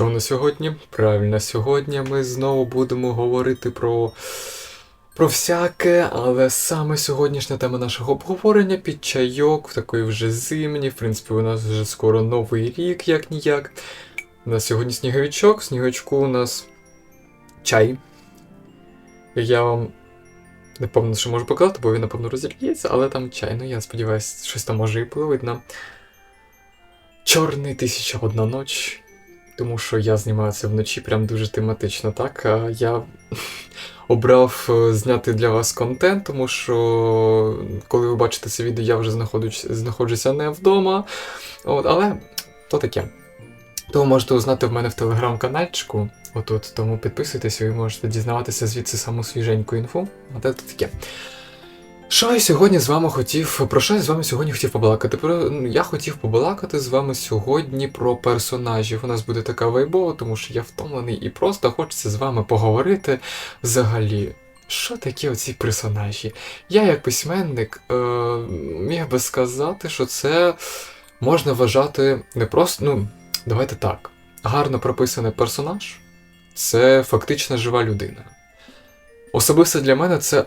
що на сьогодні? Правильно, сьогодні ми знову будемо говорити про. Про всяке, але саме сьогоднішня тема нашого обговорення під чайок, в такої вже зимні, в принципі, у нас вже скоро новий рік, як ніяк. У нас сьогодні сніговичок, в сніговичку у нас чай. Я вам не певно, що можу показати, бо він, напевно, розірвється, але там чай. Ну, я сподіваюся, щось там може і пливить нам. Чорний тисяча одна ноч. Тому що я знімаю це вночі прям дуже тематично, так? Я обрав е, зняти для вас контент, тому що коли ви бачите це відео, я вже знаходжуся не вдома. От, але то таке. Тому можете узнати в мене в телеграм-канальчику. Отут, тому підписуйтесь, ви можете дізнаватися звідси саму свіженьку інфу. А це таке. Що я сьогодні з вами хотів. Про що я з вами сьогодні хотів побалакати? Про я хотів побалакати з вами сьогодні про персонажів. У нас буде така вайбова, тому що я втомлений і просто хочеться з вами поговорити взагалі. Що таке оці персонажі? Я, як письменник, е, міг би сказати, що це можна вважати не просто. Ну, давайте так. Гарно прописаний персонаж це фактично жива людина. Особисто для мене це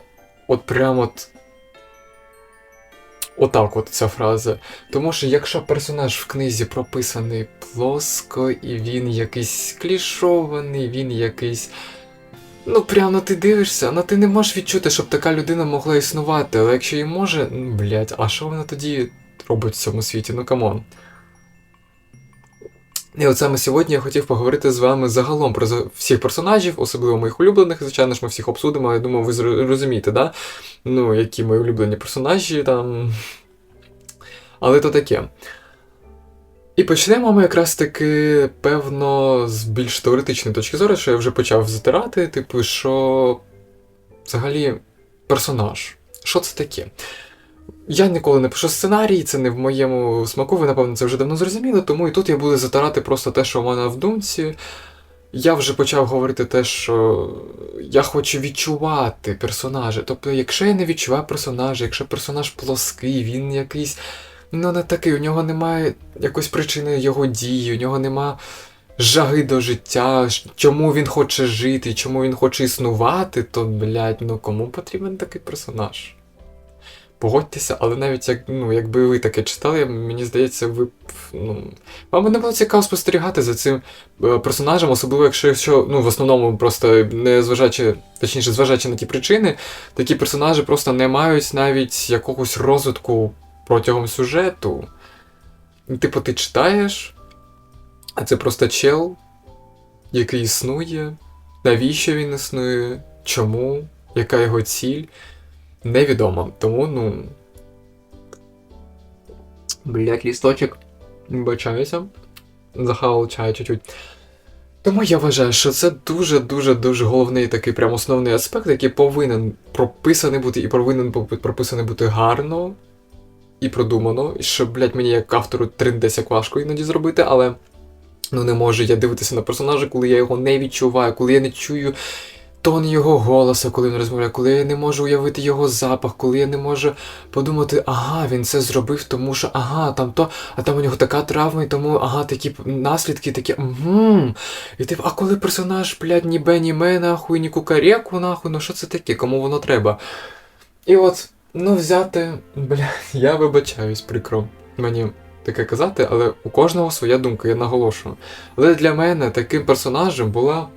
от прям от. Отак от ця фраза. Тому що якщо персонаж в книзі прописаний плоско, і він якийсь клішований, він якийсь. Ну, прямо ти дивишся, ну ти не можеш відчути, щоб така людина могла існувати, але якщо і може, ну, блять, а що вона тоді робить в цьому світі? Ну камон. І от саме сьогодні я хотів поговорити з вами загалом про всіх персонажів, особливо моїх улюблених. Звичайно ж, ми всіх обсудимо, я думаю, ви розумієте, да? Ну, які мої улюблені персонажі там. Але то таке. І почнемо ми якраз таки, певно, з більш теоретичної точки зору, що я вже почав затирати, типу, що взагалі персонаж. Що це таке? Я ніколи не пишу сценарій, це не в моєму смаку, ви, напевно, це вже давно зрозуміли, тому і тут я буду затирати просто те, що в мене в думці. Я вже почав говорити те, що я хочу відчувати персонажа. Тобто, якщо я не відчуваю персонажа, якщо персонаж плоский, він якийсь. Ну, не такий, у нього немає якоїсь причини його дії, у нього нема жаги до життя, чому він хоче жити, чому він хоче існувати, то, блядь, ну кому потрібен такий персонаж? Погодьтеся, але навіть як, ну, якби ви таке читали, мені здається, ви ну, вам не було цікаво спостерігати за цим е, персонажем, особливо якщо, якщо ну, в основному просто не зважаючи, точніше, зважаючи на ті причини, такі персонажі просто не мають навіть якогось розвитку протягом сюжету. Типу, ти читаєш, а це просто чел, який існує, навіщо він існує, чому, яка його ціль. Невідомо. Тому, ну. Блять, лісточок. Бачаюся. Захавав чай чуть-чуть. Тому я вважаю, що це дуже-дуже дуже головний такий прям основний аспект, який повинен прописаний бути і повинен прописаний бути гарно і продумано. І що, блять, мені як автору триндеся важко іноді зробити, але ну не можу я дивитися на персонажа, коли я його не відчуваю, коли я не чую тон його голоса, коли він розмовляє, коли я не можу уявити його запах, коли я не можу подумати, ага, він це зробив, тому що ага, там то, а там у нього така травма, і тому ага, такі наслідки, такі угу. І ти, а коли персонаж, блядь, ні бе, ні ме, нахуй, ні кукарєку, нахуй, ну що це таке, кому воно треба? І от, ну взяти, блядь, я вибачаюсь, прикро мені таке казати, але у кожного своя думка, я наголошую. Але для мене таким персонажем була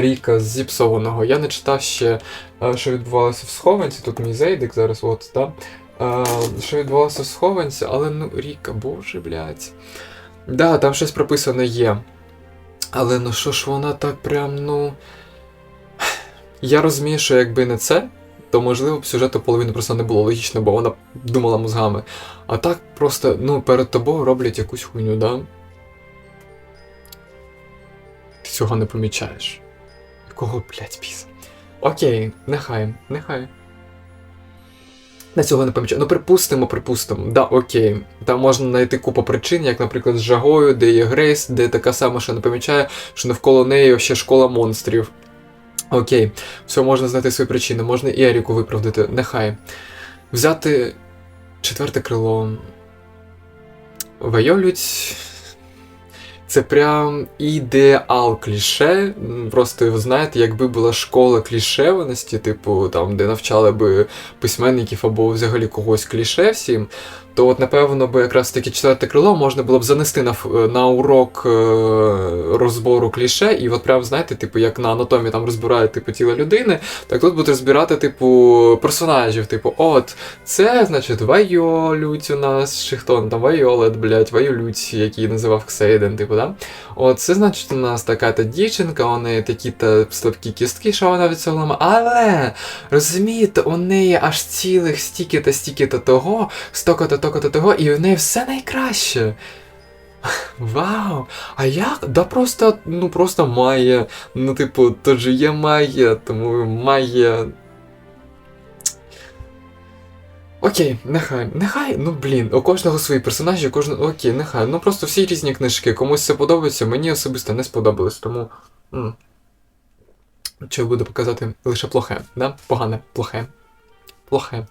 Ріка зіпсованого. Я не читав ще, е, що відбувалося в схованці. Тут мій зейдик зараз, от, да? Е, Що відбувалося в схованці, але ну, Ріка, боже, блядь. Да, там щось прописане є. Але ну що ж вона так прям, ну. Я розумію, що якби не це, то можливо б сюжету половини просто не було логічно, бо вона думала мозгами. А так просто, ну, перед тобою роблять якусь хуйню, да? Ти цього не помічаєш. Якого, блядь, піс? Окей, нехай, нехай. На цього не помічаю. Ну, припустимо, припустимо. Да, окей. Там можна знайти купу причин, як, наприклад, з Жагою, де є Грейс, де така сама, що не помічає, що навколо неї ще школа монстрів. Окей, все, можна знайти свої причини, можна і Еріку виправдати, нехай. Взяти четверте крило. Вайолють. Це прям ідеал кліше. Просто ви знаєте, якби була школа клішеваності, типу там, де навчали би письменників або взагалі когось кліше всім, то от напевно би якраз таки четверте крило можна було б занести на, на урок е, розбору кліше, і от прям знаєте, типу, як на анатомії там розбирають типу тіло людини, так тут будуть розбирати, типу, персонажів, типу, от, це, значить, Вайолють у нас, чи хто там Вайолет, блядь, Вайолють, який називав Ксейден, типу, да? От, це значить у нас така-то дівчинка, у неї такі-то слабкі кістки, що вона від цього ламає. Але розумієте, у неї аж цілих стільки-то, стільки-то того, стоко-то, токо-то того, і в неї все найкраще. Вау! А як? Да просто, ну просто має. Ну, типу, то же є має, тому має. Окей, нехай, нехай, ну блін, у кожного свої персонажі, у кожного. Окей, нехай. Ну просто всі різні книжки. Комусь це подобається, мені особисто не сподобалось, тому. м. Що буду показати лише плохе, да? Погане, плохе. Плохе.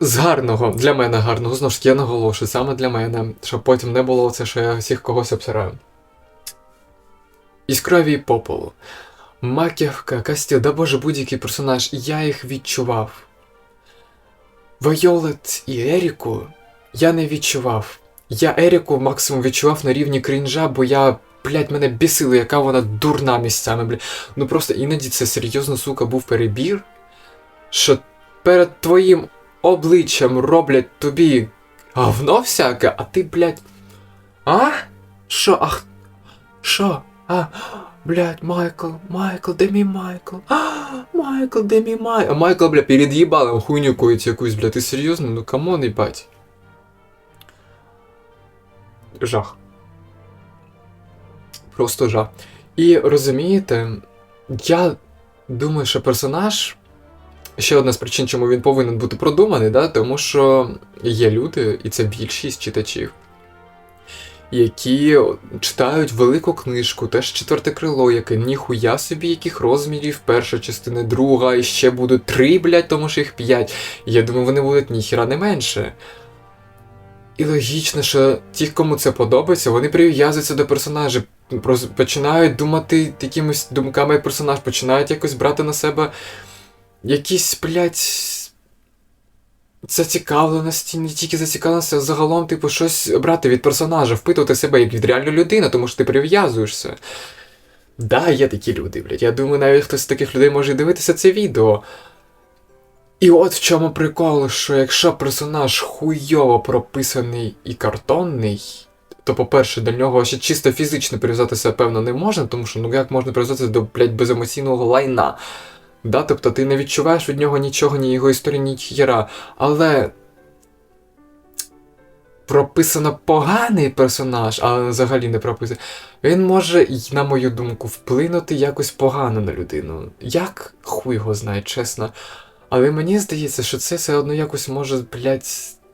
З гарного, для мене гарного, знову ж таки, я наголошую, саме для мене, щоб потім не було це, що я всіх когось обсираю. Із крові попелу. Маківка, Кастіл, да боже, будь-який персонаж, я їх відчував. Вайолет і Еріку я не відчував. Я Еріку максимум відчував на рівні крінжа, бо я, блядь, мене бісило, яка вона дурна місцями, блядь. Ну просто іноді це серйозно, сука, був перебір, що перед твоїм обличчям роблять тобі говно всяке, а ти, блядь. А? Що? Ах. Що? А? Блядь, Майкл, Майкл, де мій Майкл? А, Майкл, де мій Майкл? А Майкл, бля, перед їбалом хуйню коїть якусь, бля, ти серйозно? Ну камон, їбать. Жах. Просто жах. І розумієте, я думаю, що персонаж. Ще одна з причин, чому він повинен бути продуманий, да? тому що є люди, і це більшість читачів, які читають велику книжку, теж четверте крило, яке ніхуя собі яких розмірів, перша частина, друга, і ще будуть три, блядь, тому що їх п'ять. Я думаю, вони будуть ніхіра не менше. І логічно, що ті, кому це подобається, вони прив'язуються до персонажа, прос- починають думати якимись думками персонаж, починають якось брати на себе якісь, блядь, зацікавленості, не тільки зацікавленості, а загалом, типу, щось брати від персонажа, впитувати себе як від реальної людини, тому що ти прив'язуєшся. Да, є такі люди, блядь. Я думаю, навіть хтось з таких людей може дивитися це відео. І от в чому прикол, що якщо персонаж хуйово прописаний і картонний, то, по-перше, до нього ще чисто фізично прив'язатися, певно, не можна, тому що ну як можна прив'язатися до, блядь, беземоційного лайна. Да? Тобто ти не відчуваєш від нього нічого, ні його історії, ні хіра. Але прописано поганий персонаж, але взагалі не прописано. Він може, на мою думку, вплинути якось погано на людину. Як хуй його знає, чесно. Але мені здається, що це все одно якось може, блядь,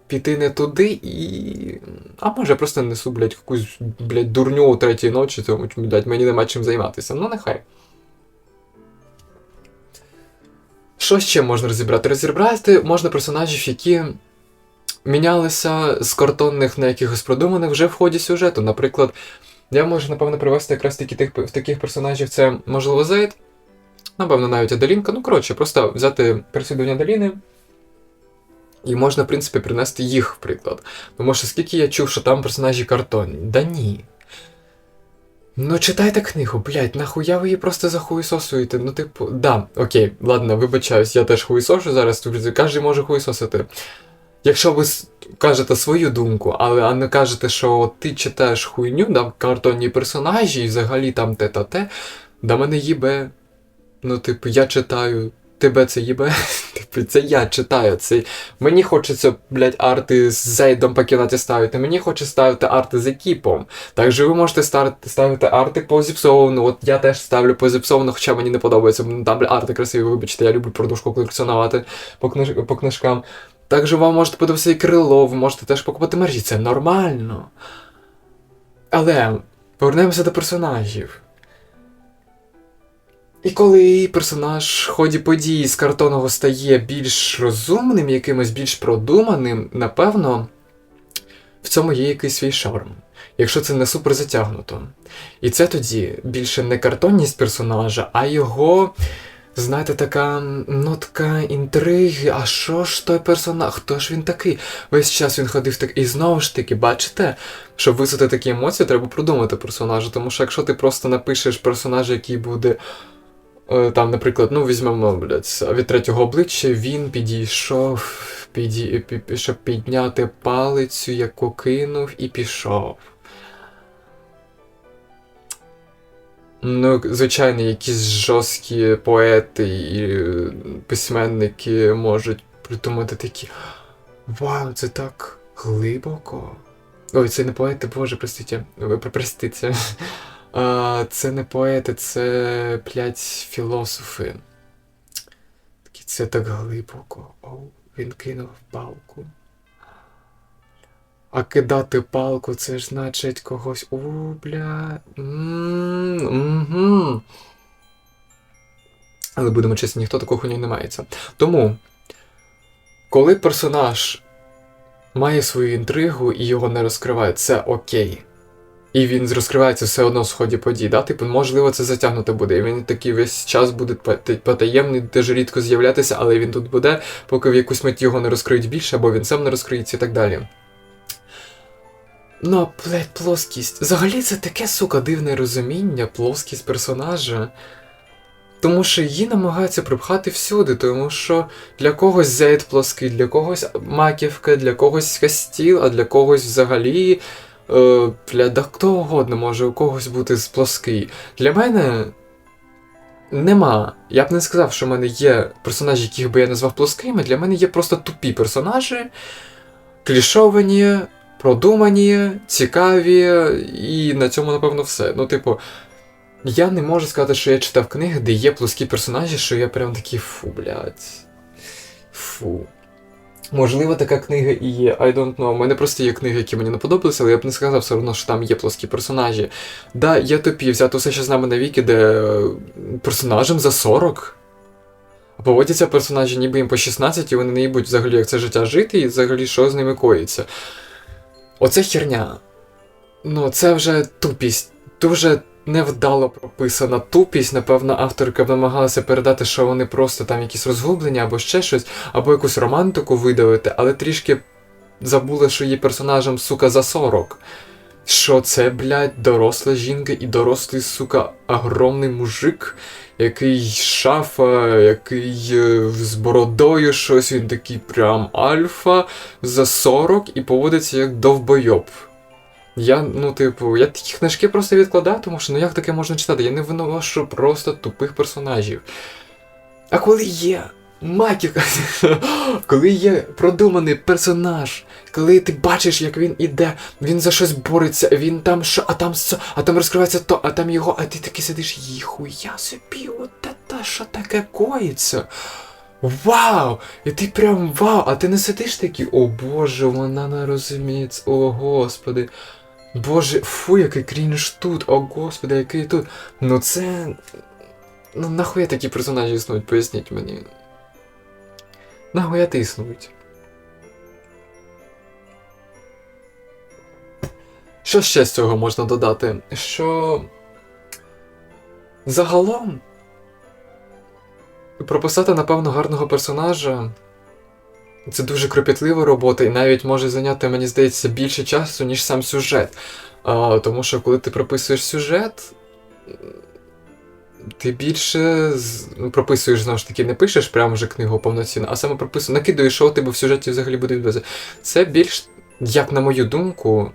піти не туди і. А може просто несу, блядь, якусь, блядь, дурню о третій ночі, тому, блядь, мені нема чим займатися. Ну, нехай. Що ще можна розібрати? Розібрати можна персонажів, які мінялися з картонних на якихось продуманих вже в ході сюжету. Наприклад, я можу, напевно, привести якраз таки тих, таких персонажів, це, можливо, Зейд, напевно, навіть Аделінка. Ну, коротше, просто взяти переслідування Аделіни. І можна, в принципі, принести їх в приклад. Тому що скільки я чув, що там персонажі картонні. Да ні. Ну, читайте книгу, блядь, нахуя ви її просто захуїсосуєте? Ну, типу, да, окей, ладно, вибачаюсь, я теж хуїсошу зараз, тут кожен може хуїсосити. Якщо ви кажете свою думку, але а не кажете, що ти читаєш хуйню, там картонні персонажі і взагалі там те та те, да мене їбе. Ну, типу, я читаю, тебе це їбе. Типу, це я читаю. Це... Мені хочеться, блядь, арти з Зейдом по кімнаті ставити, мені хочеться ставити арти з екіпом. Також ви можете ставити, ставити арти по зіпсовану. От я теж ставлю по зіпсовану, хоча мені не подобається. бо Там арти красиві, вибачте, я люблю продушку колекціонувати по, книж... по книжкам. Також вам можете подивитися і крило, ви можете теж покупати мережі, це нормально. Але повернемося до персонажів. І коли персонаж в ході подій з картонного стає більш розумним, якимось більш продуманим, напевно, в цьому є якийсь свій шарм. якщо це не супер затягнуто. І це тоді більше не картонність персонажа, а його, знаєте, така нотка інтриги. А що ж той персонаж? Хто ж він такий? Весь час він ходив так. І знову ж таки, бачите, щоб висити такі емоції, треба продумати персонажа. Тому що якщо ти просто напишеш персонажа, який буде. Е, Там, наприклад, ну візьмемо, блядь, від третього обличчя він підійшов, піді... пі- щоб підняти палицю, яку кинув, і пішов. Ну, звичайно, якісь жорсткі поети і е, письменники можуть придумати такі. Вау, це так глибоко. Ой, це не поети, боже, простите. Простите. Це не поети, це, блядь, філософи. Це так глибоко. Оу, він кинув палку. А кидати палку, це ж значить когось. У, бля. Угу. Але будемо чесні, ніхто такого хуйню не мається. Тому, коли персонаж має свою інтригу і його не розкривають, це окей. І він розкривається все одно в сході подій. Да? Типу, можливо, це затягнуто буде. І він такий весь час буде потаємний, дуже рідко з'являтися, але він тут буде, поки в якусь мить його не розкриють більше, або він сам не розкриється і так далі. Ну, а, блядь, плоскість. Взагалі це таке, сука, дивне розуміння, плоскість персонажа. Тому що її намагаються припхати всюди, тому що для когось зейд плоский, для когось маківка, для когось кастіл, а для когось взагалі. Е, для да хто угодно може у когось бути з плоский. Для мене нема. Я б не сказав, що в мене є персонажі, яких би я назвав плоскими. Для мене є просто тупі персонажі, клішовані, продумані, цікаві, і на цьому, напевно, все. Ну, типу, я не можу сказати, що я читав книги, де є плоскі персонажі, що я прям такий фу, блядь. Фу. Можливо, така книга і є, I don't know. У мене просто є книги, які мені не подобалися, але я б не сказав все одно, що там є плоскі персонажі. Да, є тупі, взяти все, що з нами на віки, де е, персонажам за 40. А поводяться персонажі, ніби їм по 16, і вони не їбуть взагалі, як це життя жити, і взагалі що з ними коїться. Оце херня. Ну, це вже тупість. Дуже невдало прописана тупість. Напевно, авторка намагалася передати, що вони просто там якісь розгублення або ще щось, або якусь романтику видавити, але трішки забули, що її персонажем, сука, за 40. Що це, блядь, доросла жінка і дорослий, сука, огромний мужик, який шафа, який е, з бородою щось, він такий прям альфа за 40 і поводиться як довбойоб. Я, ну, типу, я такі книжки просто відкладаю, тому що ну як таке можна читати? Я не виношу просто тупих персонажів. А коли є матіка, коли є продуманий персонаж, коли ти бачиш, як він іде, він за щось бореться, він там що, а там що, а там розкривається то, а там його, а ти такий сидиш, їхуя собі, от це що таке коїться? Вау! І ти прям вау! А ти не сидиш такий, о боже, вона не розуміє, о господи. Боже, фу, який крінж тут, о господи, який тут. Ну це. Ну нахуя такі персонажі існують, поясніть мені. Нахуя ти існують? Що ще з цього можна додати? Що. Загалом. Прописати, напевно, гарного персонажа. Це дуже кропітлива робота, і навіть може зайняти, мені здається, більше часу, ніж сам сюжет. А, тому що коли ти прописуєш сюжет, ти більше ну, прописуєш, знову ж таки, не пишеш прямо вже книгу повноцінно, а саме прописуєш, накидуєш, що у тебе в сюжеті взагалі буде відбуватися. Це більш, як на мою думку,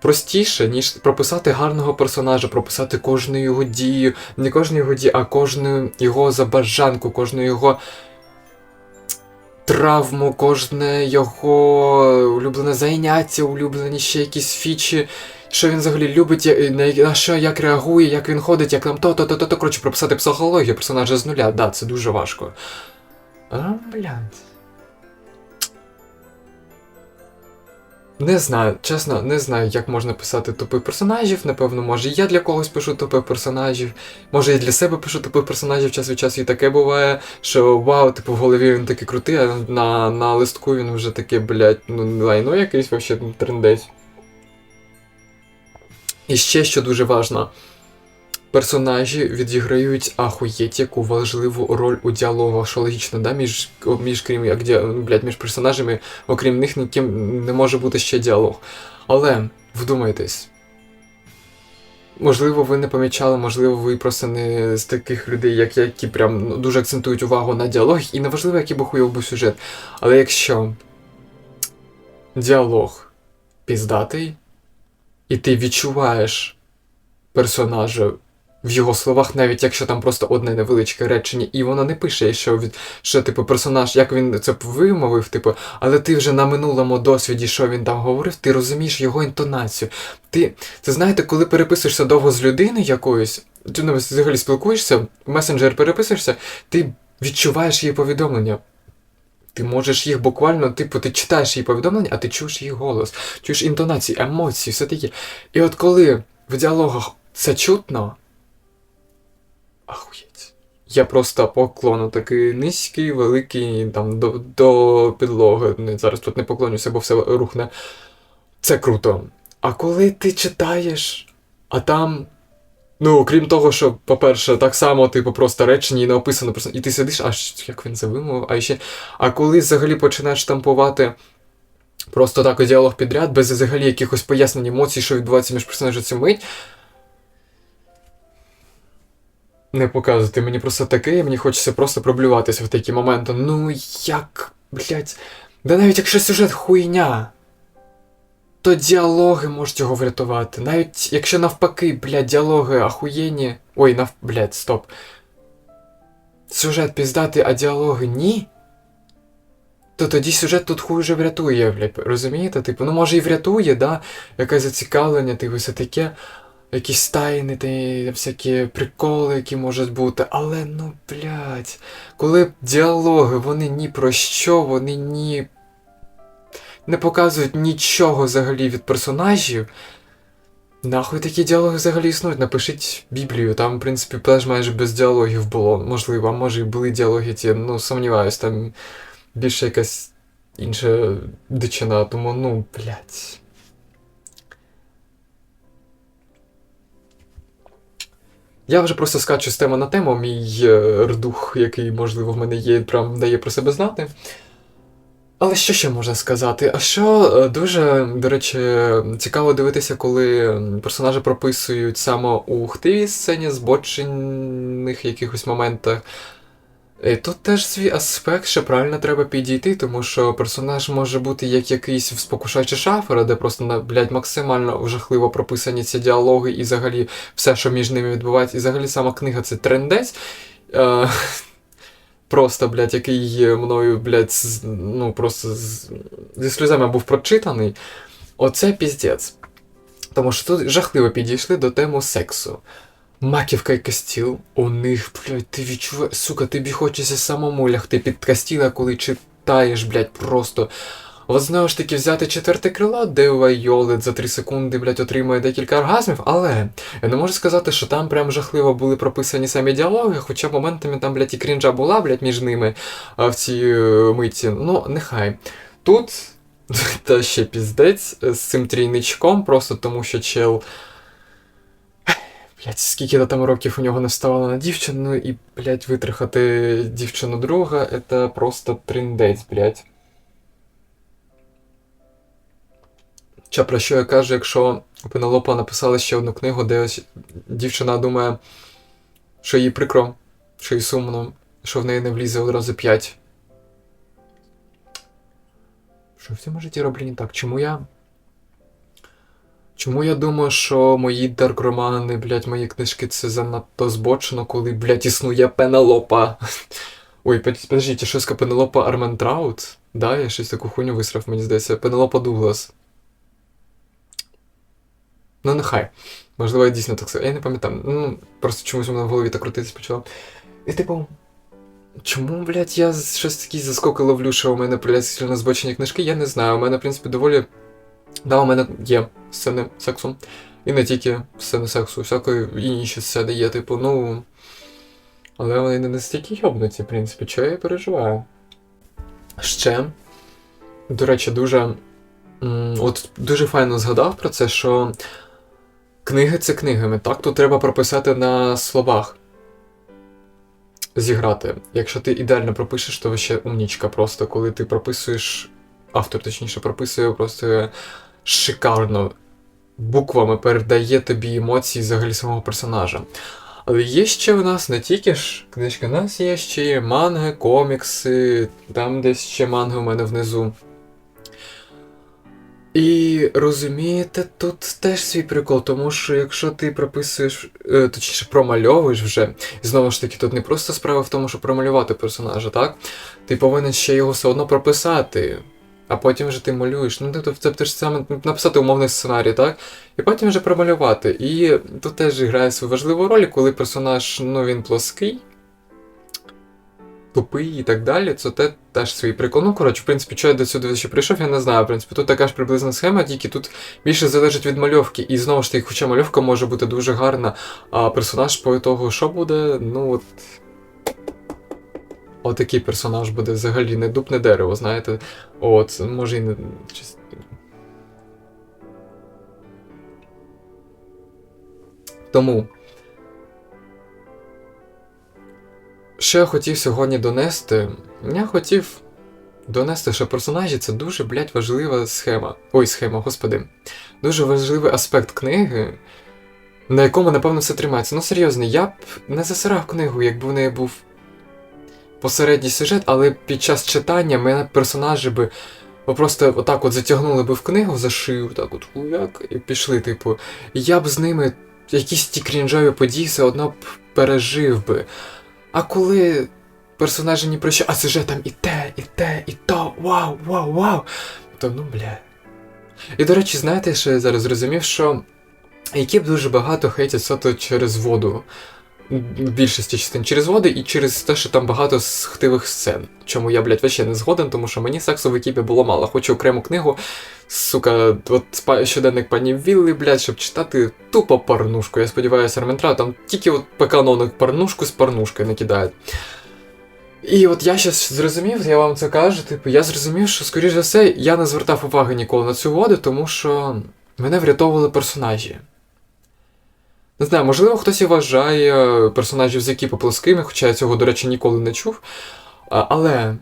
простіше, ніж прописати гарного персонажа, прописати кожну його дію, не кожну його дію, а кожну його забажанку, кожну його травму, кожне його улюблене заняття, улюблені ще якісь фічі, що він взагалі любить, на, що як реагує, як він ходить, як там то, то, то, то, то. Коротше, прописати психологію персонажа з нуля, да, це дуже важко. А, блядь. Не знаю, чесно, не знаю, як можна писати тупих персонажів. Напевно, може, я для когось пишу тупих персонажів. Може, я для себе пишу тупих персонажів час від часу і таке буває, що вау, типу, в голові він такий крутий, а на, на листку він вже такий, блядь, ну лайно якийсь вообще трендець. І ще що дуже важливо. Персонажі відіграють ахуєть яку важливу роль у діалогах, що логічно, да? між, між, крім, як, ді- блядь, між персонажами, окрім них, ніким не може бути ще діалог. Але вдумайтесь. Можливо, ви не помічали, можливо, ви просто не з таких людей, як я, які прям ну, дуже акцентують увагу на діалог, і неважливо, який би хуйов був сюжет. Але якщо діалог піздатий, і ти відчуваєш персонажа в його словах, навіть якщо там просто одне невеличке речення, і воно не пише, що від що, типу, персонаж, як він це вимовив, типу, але ти вже на минулому досвіді, що він там говорив, ти розумієш його інтонацію. Ти це знаєте, коли переписуєшся довго з людиною якоюсь, ти ну, взагалі спілкуєшся, в месенджер переписуєшся, ти відчуваєш її повідомлення. Ти можеш їх буквально, типу, ти читаєш її повідомлення, а ти чуєш її голос, чуєш інтонації, емоції, все таке. І от коли в діалогах це чутно. Ахуєть. Я просто поклону такий низький, великий, там, до, до підлоги. Зараз тут не поклонюся, бо все рухне. Це круто. А коли ти читаєш, а там. Ну, крім того, що, по-перше, так само, типу, просто речення і не описано просто. І ти сидиш, а як він це вимовив, а ще. А коли взагалі починаєш штампувати просто так діалог підряд, без взагалі якихось пояснень емоцій, що відбувається між персонажем цю мить. Не показувати, мені просто таке, і мені хочеться просто проблюватися в такі моменти. Ну як, блять. Да навіть якщо сюжет хуйня, то діалоги можуть його врятувати. Навіть якщо навпаки, блядь, діалоги ахуєнні. Ой, нав... блядь, стоп. Сюжет піздатий, а діалоги ні. То тоді сюжет тут хуй вже врятує, блядь, розумієте? Типу, ну може і врятує, да? Якесь зацікавлення, типу, все таке. Якісь тайни, та всякі приколи, які можуть бути. Але ну, блядь, коли діалоги, вони ні про що, вони ні. не показують нічого взагалі від персонажів. Нахуй такі діалоги взагалі існують. Напишіть Біблію, там, в принципі, теж майже без діалогів було. Можливо, а може і були діалоги ті, ну, сумніваюсь, там більше якась інша дичина, тому, ну, блядь. Я вже просто скачу з теми на тему, мій е, рдух, який, можливо, в мене є, прям дає про себе знати. Але що ще можна сказати? А що е, дуже, до речі, цікаво дивитися, коли персонажі прописують саме у хтивій сцені, збочених якихось моментах. І тут теж свій аспект, що правильно треба підійти, тому що персонаж може бути як якийсь спокушаючий шафера, де просто блядь, максимально жахливо прописані ці діалоги і взагалі все, що між ними відбувається. І взагалі сама книга це трендець. Е, просто, блядь, який мною, блядь, з- ну просто з, зі сльозами був прочитаний. Оце піздець. Тому що тут жахливо підійшли до теми сексу. Маківка і Кастіл, у них, блядь, ти відчуваєш, сука, тобі хочеться самому лягти під Кастіла, коли читаєш, блядь, просто. От знову ж таки взяти четверте крило, де Вайолет за 3 секунди, блядь, отримує декілька оргазмів, але я не можу сказати, що там прям жахливо були прописані самі діалоги, хоча моментами там, блядь, і крінжа була, блядь, між ними в цій е, миті. Ну, нехай. Тут та ще піздець з цим трійничком, просто тому що чел. Блять, скільки там років у нього не вставало на дівчину, і, блять, витрахати дівчину друга, це просто триндець, блять. Чи про що я кажу, якщо Пенелопа написала ще одну книгу, де ось дівчина думає, що їй прикро, що їй сумно, що в неї не влізе одразу п'ять. Що в цьому житті роблю не так? Чому я. Чому я думаю, що мої дарк-романи, блядь, мої книжки це занадто збочено, коли, блядь, існує Пенелопа. Ой, под- подождіть, щось Пенелопа Арментраут? Да, я щось таку хуйню висрав, мені здається. Пенелопа Дуглас. Ну, нехай. Можливо, я дійсно так. Я не пам'ятаю. Ну, просто чомусь у мене в голові так крутитись почало. І типу. Чому, блядь, я щось такі заскоки ловлю, що у мене, блядь, сильно збочені книжки, я не знаю. У мене, в принципі, доволі. Да, у мене є сцени сексу. І не тільки сцени сексу, всякої інші сцени є, типу, ну. Але вони не настільки йобнуті, в принципі, чого я переживаю. Ще, до речі, дуже. От дуже файно згадав про це, що Книги це книгами. Так, тут треба прописати на словах. Зіграти. Якщо ти ідеально пропишеш, то ще умнічка просто, коли ти прописуєш. Автор, точніше, прописує просто шикарно. Буквами передає тобі емоції взагалі самого персонажа. Але є ще у нас не тільки ж книжки, у нас є ще й манги, комікси, там десь ще манги у мене внизу. І розумієте, тут теж свій прикол, тому що якщо ти прописуєш, е, точніше промальовуєш вже, і знову ж таки, тут не просто справа в тому, щоб промалювати персонажа, так? Ти повинен ще його все одно прописати, а потім вже ти малюєш. Ну, тобто це ти ж саме написати умовний сценарій, так? І потім вже промалювати. І тут теж грає свою важливу роль, коли персонаж, ну він плоский, тупий і так далі, це те, теж свій прикол. Ну, коротше, в принципі, що я до сюди ще прийшов, я не знаю. В принципі, тут така ж приблизна схема, тільки тут більше залежить від мальовки. І знову ж таки, хоча мальовка може бути дуже гарна, а персонаж по того, що буде, ну от. Отакий персонаж буде взагалі не дуб, не дерево, знаєте. От, може і не. Тому. Що я хотів сьогодні донести? Я хотів донести, що персонажі це дуже, блядь, важлива схема. Ой, схема, господи. Дуже важливий аспект книги, на якому, напевно, все тримається. Ну, серйозно, я б не засирав книгу, якби в неї був посередній сюжет, але під час читання мене персонажі би просто отак от затягнули би в книгу за шию, так от хуяк, і пішли, типу. І я б з ними якісь ті крінжові події все одно б пережив би. А коли персонажі ні про що, а сюжет там і те, і те, і то, вау, вау, вау. То ну бля. І до речі, знаєте, що я зараз зрозумів, що які б дуже багато хейтять сото через воду. Більшості частин через води і через те, що там багато схтивих сцен. Чому я, блядь, вообще не згоден, тому що мені сексу в екіпі було мало. Хочу окрему книгу, сука, от щоденник пані Вілли, блядь, щоб читати тупо порнушку. Я сподіваюся, Арментра там тільки от по канону порнушку з порнушкою накидають. І от я щас зрозумів, я вам це кажу, типу, я зрозумів, що, скоріш за все, я не звертав уваги ніколи на цю воду, тому що мене врятовували персонажі. Не знаю, можливо, хтось і вважає персонажів з які плоскими, хоча я цього, до речі, ніколи не чув. Але.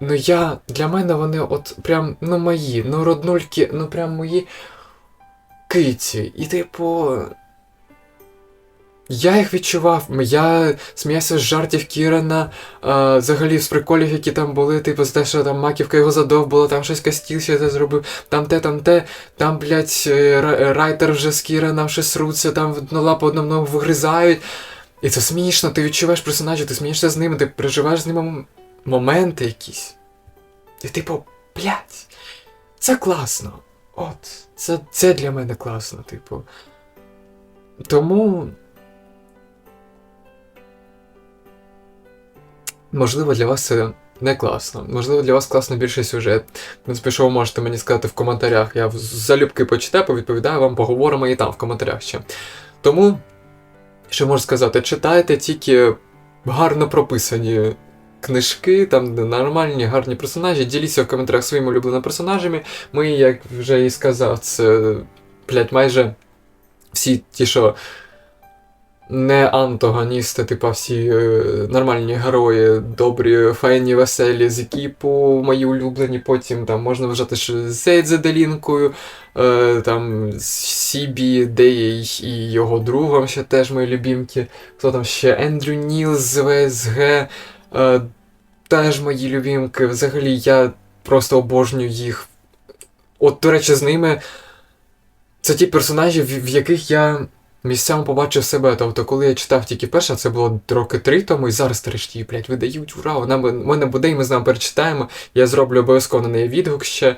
Ну я. Для мене вони от прям ну мої, ну роднульки, ну прям мої киці. І типу. Я їх відчував. Я сміявся з жартів Кірана, а, взагалі з приколів, які там були, типу, з те, що там маківка його задовбала, там щось Кастіл це зробив, там те, там те, там, блядь, е, райтер вже з Кіраном щось руться, там одну лапу одному ногу вигризають. І це смішно, ти відчуваєш персонажів, ти смієшся з ними, ти переживаєш з ними моменти якісь. І типу, блядь, це класно. От, це, це для мене класно, типу. Тому. Можливо, для вас це не класно. Можливо, для вас класно більше сюжет. Принципі, що ви можете мені сказати в коментарях. Я залюбки почитаю, повідповідаю вам, поговоримо і там в коментарях ще. Тому, що можу сказати, читайте тільки гарно прописані книжки, там нормальні, гарні персонажі. Діліться в коментарях своїми улюбленими персонажами. Ми, як вже і сказав, це, блядь, майже всі ті, що не антагоністи, типа всі е, нормальні герої, добрі, файні, веселі з екіпу, мої улюблені. Потім там можна вважати, що Зейд з Аделінкою, е, там Сібі, Дей і його другом ще теж мої любімки. Хто там ще? Ендрю Ніл з ВСГ. Е, теж мої любімки. Взагалі я просто обожнюю їх. От, до речі, з ними. Це ті персонажі, в яких я місцями побачив себе. Тобто, коли я читав тільки перше, це було роки три тому, і зараз нарешті, її, блядь, видають, ура, вона мене буде, і ми з нами перечитаємо. Я зроблю обов'язково на неї відгук ще.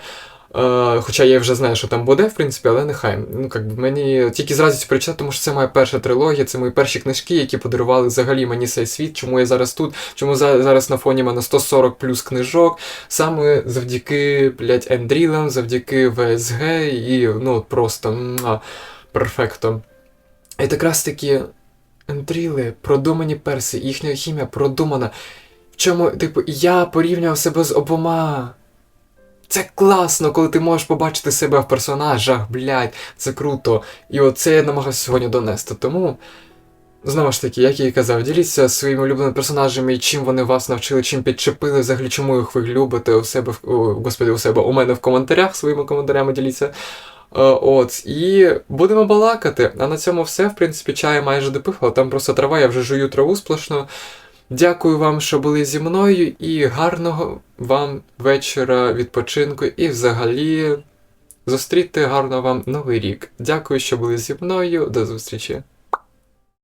Е, хоча я вже знаю, що там буде, в принципі, але нехай. Ну, як би мені тільки зразу прочитати, тому що це моя перша трилогія, це мої перші книжки, які подарували взагалі мені цей світ, чому я зараз тут, чому за, зараз на фоні мене 140 плюс книжок. Саме завдяки, блядь, Ендрілам, завдяки ВСГ і ну просто муа, перфекто. І якраз таки Ендріли, продумані перси, їхня хімія продумана. В чому, типу, я порівнював себе з обома Це класно, коли ти можеш побачити себе в персонажах, блядь, це круто. І оце я намагаюся сьогодні донести. Тому, знову ж таки, як я і казав, діліться своїми улюбленими персонажами, чим вони вас навчили, чим підчепили, взагалі, чому їх ви любите у себе в господи, у себе у мене в коментарях, своїми коментарями діліться. Е, От, і будемо балакати. А на цьому все. В принципі, чаю майже допив, але там просто трава, я вже жую траву сплошно. Дякую вам, що були зі мною, і гарного вам вечора, відпочинку, і взагалі зустріти гарно вам новий рік. Дякую, що були зі мною. До зустрічі.